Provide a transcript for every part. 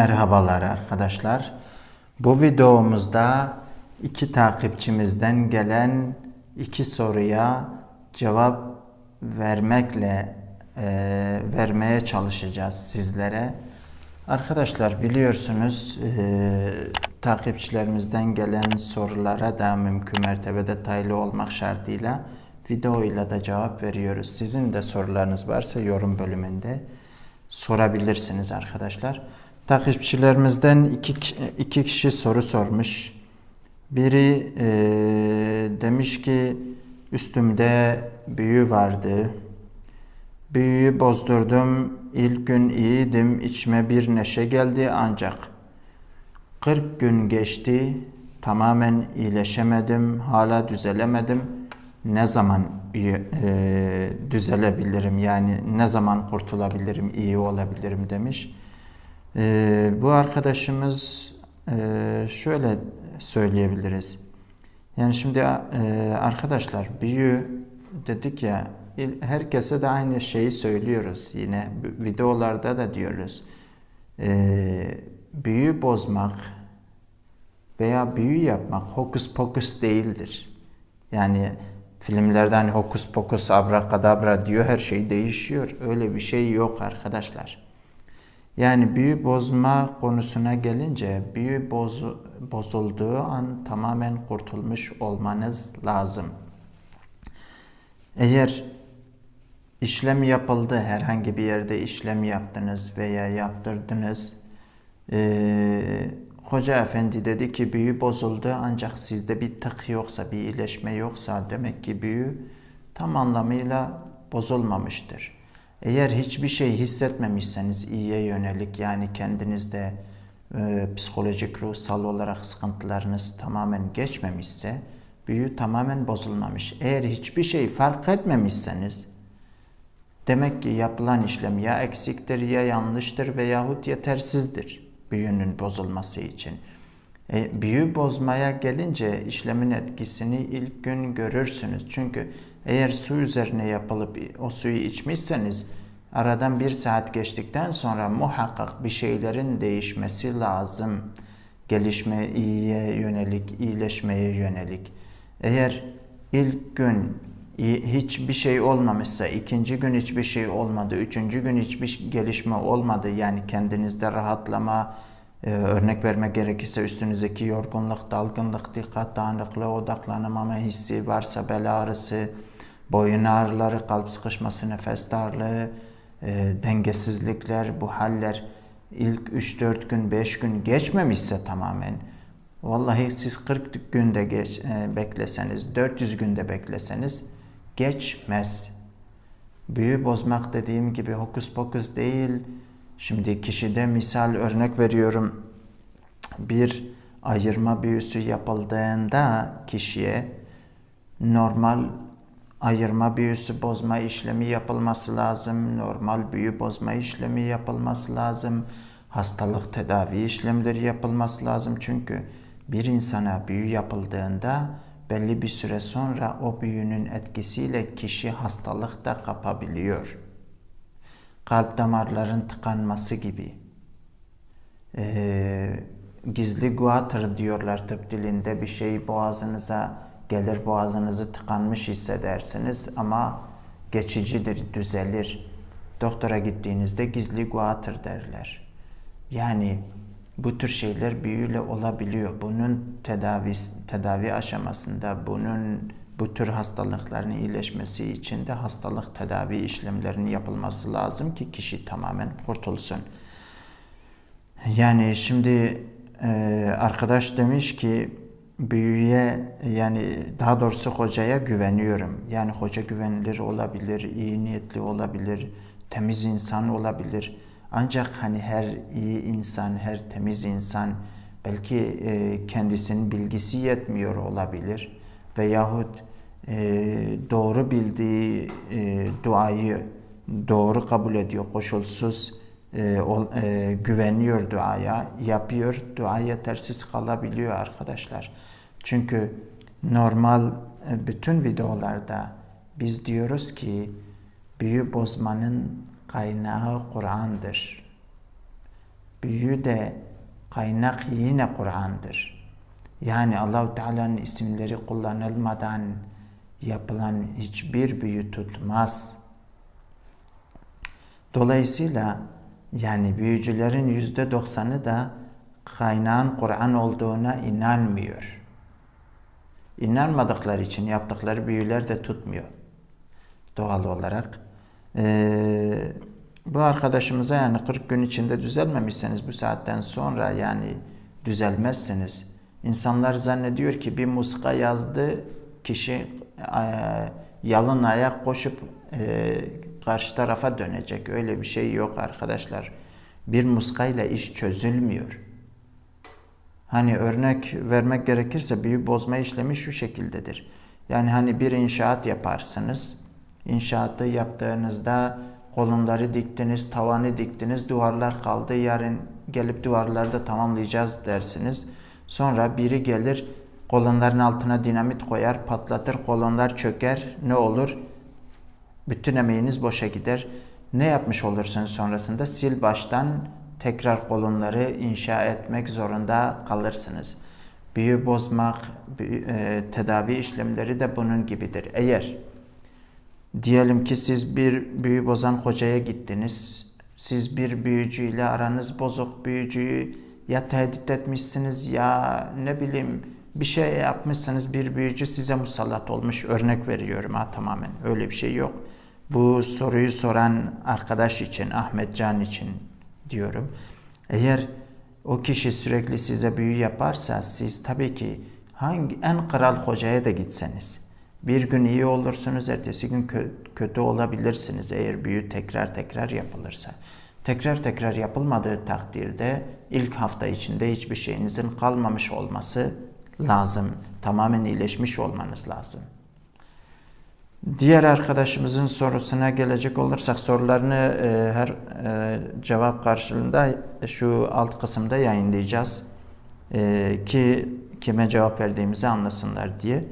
Merhabalar arkadaşlar. Bu videomuzda iki takipçimizden gelen iki soruya cevap vermekle e, vermeye çalışacağız sizlere. Arkadaşlar biliyorsunuz e, takipçilerimizden gelen sorulara da mümkün mertebe detaylı olmak şartıyla videoyla da cevap veriyoruz. Sizin de sorularınız varsa yorum bölümünde sorabilirsiniz arkadaşlar. Takipçilerimizden iki, iki kişi soru sormuş. Biri e, demiş ki üstümde büyü vardı. Büyüyü bozdurdum. İlk gün iyiydim. İçime bir neşe geldi ancak 40 gün geçti. Tamamen iyileşemedim. Hala düzelemedim. Ne zaman e, düzelebilirim? Yani ne zaman kurtulabilirim, iyi olabilirim demiş. E, bu arkadaşımız e, şöyle söyleyebiliriz. Yani şimdi e, arkadaşlar büyü dedik ya il- herkese de aynı şeyi söylüyoruz yine videolarda da diyoruz. E, büyü bozmak veya büyü yapmak hokus pokus değildir. Yani filmlerde hani hokus pokus abrakadabra diyor her şey değişiyor. Öyle bir şey yok arkadaşlar. Yani büyü bozma konusuna gelince büyü bozu, bozulduğu an tamamen kurtulmuş olmanız lazım. Eğer işlem yapıldı, herhangi bir yerde işlem yaptınız veya yaptırdınız, eee Hoca efendi dedi ki büyü bozuldu ancak sizde bir tık yoksa, bir iyileşme yoksa demek ki büyü tam anlamıyla bozulmamıştır. Eğer hiçbir şey hissetmemişseniz iyiye yönelik yani kendinizde e, psikolojik, ruhsal olarak sıkıntılarınız tamamen geçmemişse büyü tamamen bozulmamış. Eğer hiçbir şey fark etmemişseniz demek ki yapılan işlem ya eksiktir ya yanlıştır veyahut yetersizdir büyünün bozulması için. E, büyü bozmaya gelince işlemin etkisini ilk gün görürsünüz. Çünkü eğer su üzerine yapılıp o suyu içmişseniz aradan bir saat geçtikten sonra muhakkak bir şeylerin değişmesi lazım. Gelişme iyiye yönelik, iyileşmeye yönelik. Eğer ilk gün hiçbir şey olmamışsa, ikinci gün hiçbir şey olmadı, üçüncü gün hiçbir gelişme olmadı. Yani kendinizde rahatlama, e, örnek vermek gerekirse üstünüzdeki yorgunluk, dalgınlık, dikkat dağınıklığı, odaklanamama hissi varsa bel ağrısı, boyun ağrıları, kalp sıkışması, nefes darlığı, e, dengesizlikler, bu haller ilk 3-4 gün, 5 gün geçmemişse tamamen Vallahi siz 40 günde geç, e, bekleseniz, 400 günde bekleseniz geçmez. Büyü bozmak dediğim gibi hokus pokus değil. Şimdi kişide misal örnek veriyorum. Bir ayırma büyüsü yapıldığında kişiye normal ayırma büyüsü bozma işlemi yapılması lazım. Normal büyü bozma işlemi yapılması lazım. Hastalık tedavi işlemleri yapılması lazım. Çünkü bir insana büyü yapıldığında belli bir süre sonra o büyünün etkisiyle kişi hastalık da kapabiliyor. Kalp damarların tıkanması gibi. Ee, gizli guatr diyorlar tıp dilinde bir şey boğazınıza gelir boğazınızı tıkanmış hissedersiniz ama geçicidir, düzelir. Doktora gittiğinizde gizli guatr derler. Yani bu tür şeyler büyüyle olabiliyor. Bunun tedavi tedavi aşamasında bunun bu tür hastalıkların iyileşmesi için de hastalık tedavi işlemlerinin yapılması lazım ki kişi tamamen kurtulsun. Yani şimdi e, arkadaş demiş ki büyüye yani daha doğrusu hocaya güveniyorum. Yani hoca güvenilir olabilir, iyi niyetli olabilir, temiz insan olabilir. Ancak hani her iyi insan, her temiz insan belki e, kendisinin bilgisi yetmiyor olabilir veyahut e, doğru bildiği e, duayı doğru kabul ediyor, koşulsuz e, ol, e, güveniyor duaya, yapıyor, dua yetersiz kalabiliyor arkadaşlar. Çünkü normal e, bütün videolarda biz diyoruz ki büyü bozmanın kaynağı Kur'an'dır. Büyü de kaynak yine Kur'an'dır. Yani Allahu Teala'nın isimleri kullanılmadan yapılan hiçbir büyü tutmaz. Dolayısıyla yani büyücülerin yüzde doksanı da kaynağın Kur'an olduğuna inanmıyor. İnanmadıkları için yaptıkları büyüler de tutmuyor. Doğal olarak. Ee, bu arkadaşımıza yani 40 gün içinde düzelmemişseniz bu saatten sonra yani düzelmezsiniz. İnsanlar zannediyor ki bir muska yazdı kişi e, yalın ayak koşup e, karşı tarafa dönecek. Öyle bir şey yok arkadaşlar. Bir muskayla iş çözülmüyor. Hani örnek vermek gerekirse büyü bozma işlemi şu şekildedir. Yani hani bir inşaat yaparsınız. İnşaatı yaptığınızda kolonları diktiniz, tavanı diktiniz, duvarlar kaldı. Yarın gelip duvarları da tamamlayacağız dersiniz. Sonra biri gelir kolonların altına dinamit koyar, patlatır, kolonlar çöker. Ne olur? Bütün emeğiniz boşa gider. Ne yapmış olursunuz sonrasında? Sil baştan tekrar kolonları inşa etmek zorunda kalırsınız. Büyü bozmak, büyü, e, tedavi işlemleri de bunun gibidir. Eğer diyelim ki siz bir büyü bozan hocaya gittiniz. Siz bir büyücüyle aranız bozuk büyücüyü ya tehdit etmişsiniz ya ne bileyim bir şey yapmışsınız bir büyücü size musallat olmuş örnek veriyorum ha tamamen öyle bir şey yok. Bu soruyu soran arkadaş için Ahmet Can için diyorum. Eğer o kişi sürekli size büyü yaparsa siz tabii ki hangi en kral hocaya da gitseniz bir gün iyi olursunuz, ertesi gün kö kötü olabilirsiniz eğer büyü tekrar tekrar yapılırsa. Tekrar tekrar yapılmadığı takdirde ilk hafta içinde hiçbir şeyinizin kalmamış olması lazım. Tamamen iyileşmiş olmanız lazım. Diğer arkadaşımızın sorusuna gelecek olursak sorularını e, her e, cevap karşılığında şu alt kısımda yayınlayacağız. E, ki kime cevap verdiğimizi anlasınlar diye.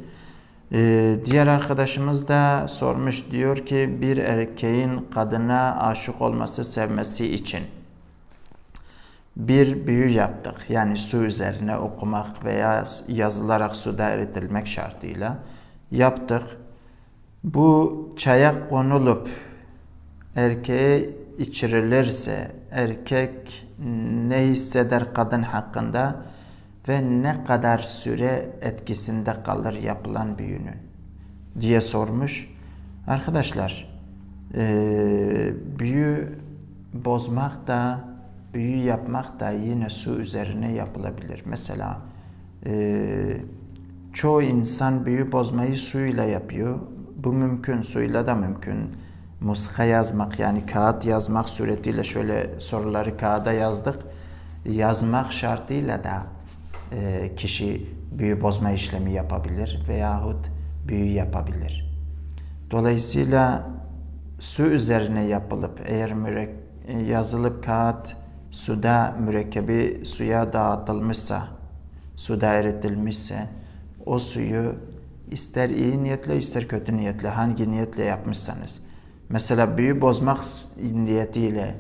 E, diğer arkadaşımız da sormuş diyor ki bir erkeğin kadına aşık olması sevmesi için bir büyü yaptık. Yani su üzerine okumak veya yazılarak suda eritilmek şartıyla yaptık bu çaya konulup erkeğe içirilirse erkek ne hisseder kadın hakkında ve ne kadar süre etkisinde kalır yapılan büyünün diye sormuş. Arkadaşlar e, büyü bozmak da büyü yapmak da yine su üzerine yapılabilir. Mesela e, çoğu insan büyü bozmayı suyla yapıyor bu mümkün, suyla da mümkün. Muska yazmak yani kağıt yazmak suretiyle şöyle soruları kağıda yazdık. Yazmak şartıyla da e, kişi büyü bozma işlemi yapabilir veyahut büyü yapabilir. Dolayısıyla su üzerine yapılıp eğer mürek yazılıp kağıt suda mürekkebi suya dağıtılmışsa, suda eritilmişse o suyu ister iyi niyetle ister kötü niyetle hangi niyetle yapmışsanız. Mesela büyü bozmak niyetiyle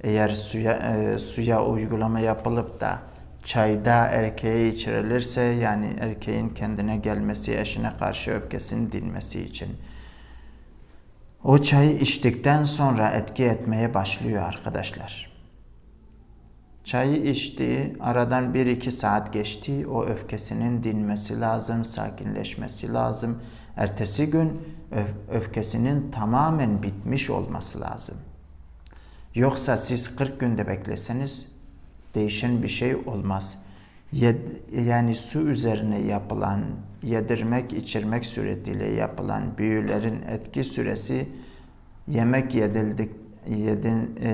eğer suya, e, suya uygulama yapılıp da çayda erkeğe içirilirse yani erkeğin kendine gelmesi, eşine karşı öfkesinin dinmesi için o çayı içtikten sonra etki etmeye başlıyor arkadaşlar. Çayı içti, aradan bir iki saat geçti, o öfkesinin dinmesi lazım, sakinleşmesi lazım. Ertesi gün öfkesinin tamamen bitmiş olması lazım. Yoksa siz 40 günde bekleseniz değişen bir şey olmaz. Yani su üzerine yapılan, yedirmek, içirmek suretiyle yapılan büyülerin etki süresi yemek yedildik yedin, e,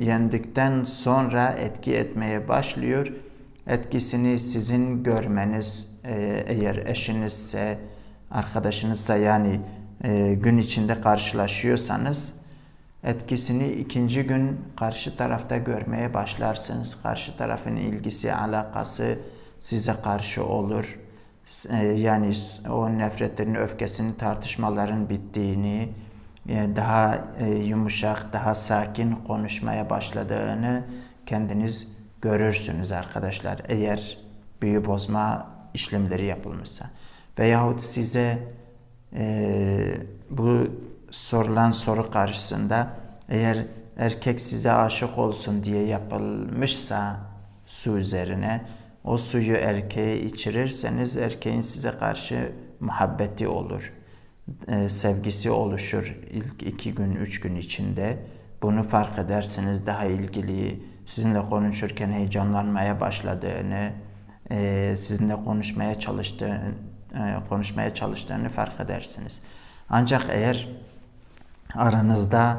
yendikten sonra etki etmeye başlıyor. Etkisini sizin görmeniz e, eğer eşinizse, arkadaşınızsa yani e, gün içinde karşılaşıyorsanız etkisini ikinci gün karşı tarafta görmeye başlarsınız. Karşı tarafın ilgisi, alakası size karşı olur. E, yani o nefretlerin, öfkesinin, tartışmaların bittiğini, daha e, yumuşak, daha sakin konuşmaya başladığını kendiniz görürsünüz arkadaşlar. Eğer büyü bozma işlemleri yapılmışsa. Veyahut size eee, bu sorulan soru karşısında eğer erkek size aşık olsun diye yapılmışsa su üzerine o suyu erkeğe içirirseniz erkeğin size karşı muhabbeti olur. Eee, sevgisi oluşur ilk iki gün, üç gün içinde. Bunu fark edersiniz daha ilgili sizinle konuşurken heyecanlanmaya başladığını, eee, sizinle konuşmaya çalıştığını, eee, konuşmaya çalıştığını fark edersiniz. Ancak eğer aranızda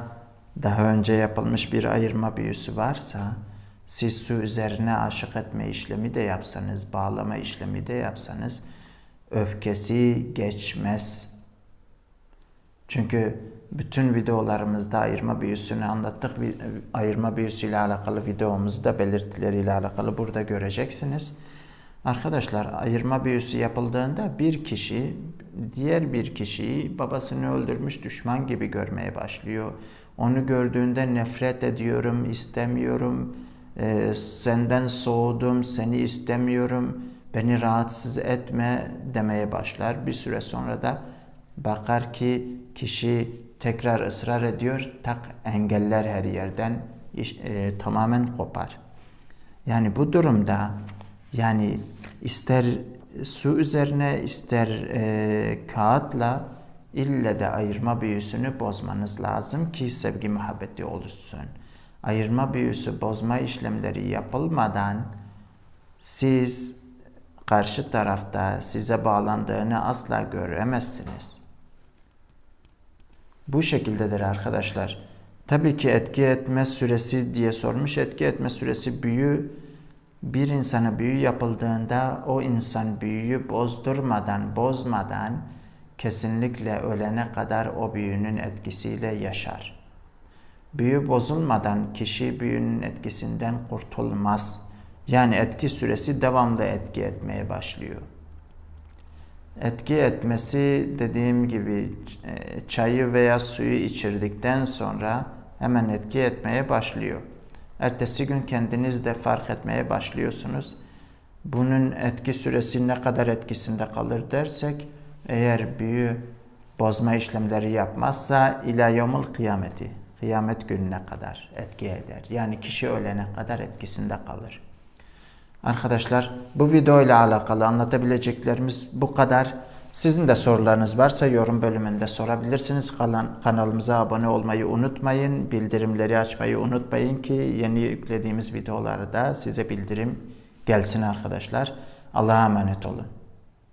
daha önce yapılmış bir ayırma büyüsü varsa siz su üzerine aşık etme işlemi de yapsanız, bağlama işlemi de yapsanız öfkesi geçmez. Çünkü bütün videolarımızda ayırma büyüsünü anlattık. Ayırma büyüsüyle alakalı videomuzda belirtileriyle alakalı burada göreceksiniz. Arkadaşlar ayırma büyüsü yapıldığında bir kişi diğer bir kişiyi babasını öldürmüş düşman gibi görmeye başlıyor. Onu gördüğünde nefret ediyorum, istemiyorum, eee, senden soğudum, seni istemiyorum, beni rahatsız etme demeye başlar. Bir süre sonra da bakar ki kişi tekrar ısrar ediyor, tak engeller her yerden iş- eee, tamamen kopar. Yani bu durumda yani ister su üzerine ister e, kağıtla ille de ayırma büyüsünü bozmanız lazım ki sevgi muhabbeti oluşsun. Ayırma büyüsü bozma işlemleri yapılmadan siz karşı tarafta size bağlandığını asla göremezsiniz. Bu şekildedir arkadaşlar. Tabii ki etki etme süresi diye sormuş. Etki etme süresi büyü bir insana büyü yapıldığında o insan büyüyü bozdurmadan, bozmadan kesinlikle ölene kadar o büyünün etkisiyle yaşar. Büyü bozulmadan kişi büyünün etkisinden kurtulmaz. Yani etki süresi devamlı etki etmeye başlıyor. Etki etmesi dediğim gibi e, çayı veya suyu içirdikten sonra hemen etki etmeye başlıyor. Ertesi gün kendiniz de fark etmeye başlıyorsunuz. Bunun etki süresi ne kadar etkisinde kalır dersek eğer büyü bozma işlemleri yapmazsa ila kıyameti kıyamet gününe kadar etki eder. Yani kişi ölene kadar etkisinde kalır. Arkadaşlar bu video ile alakalı anlatabileceklerimiz bu kadar. Sizin de sorularınız varsa yorum bölümünde sorabilirsiniz. Kalan, kanalımıza abone olmayı unutmayın. Bildirimleri açmayı unutmayın ki yeni yüklediğimiz videolarda size bildirim gelsin arkadaşlar. Allah'a emanet olun.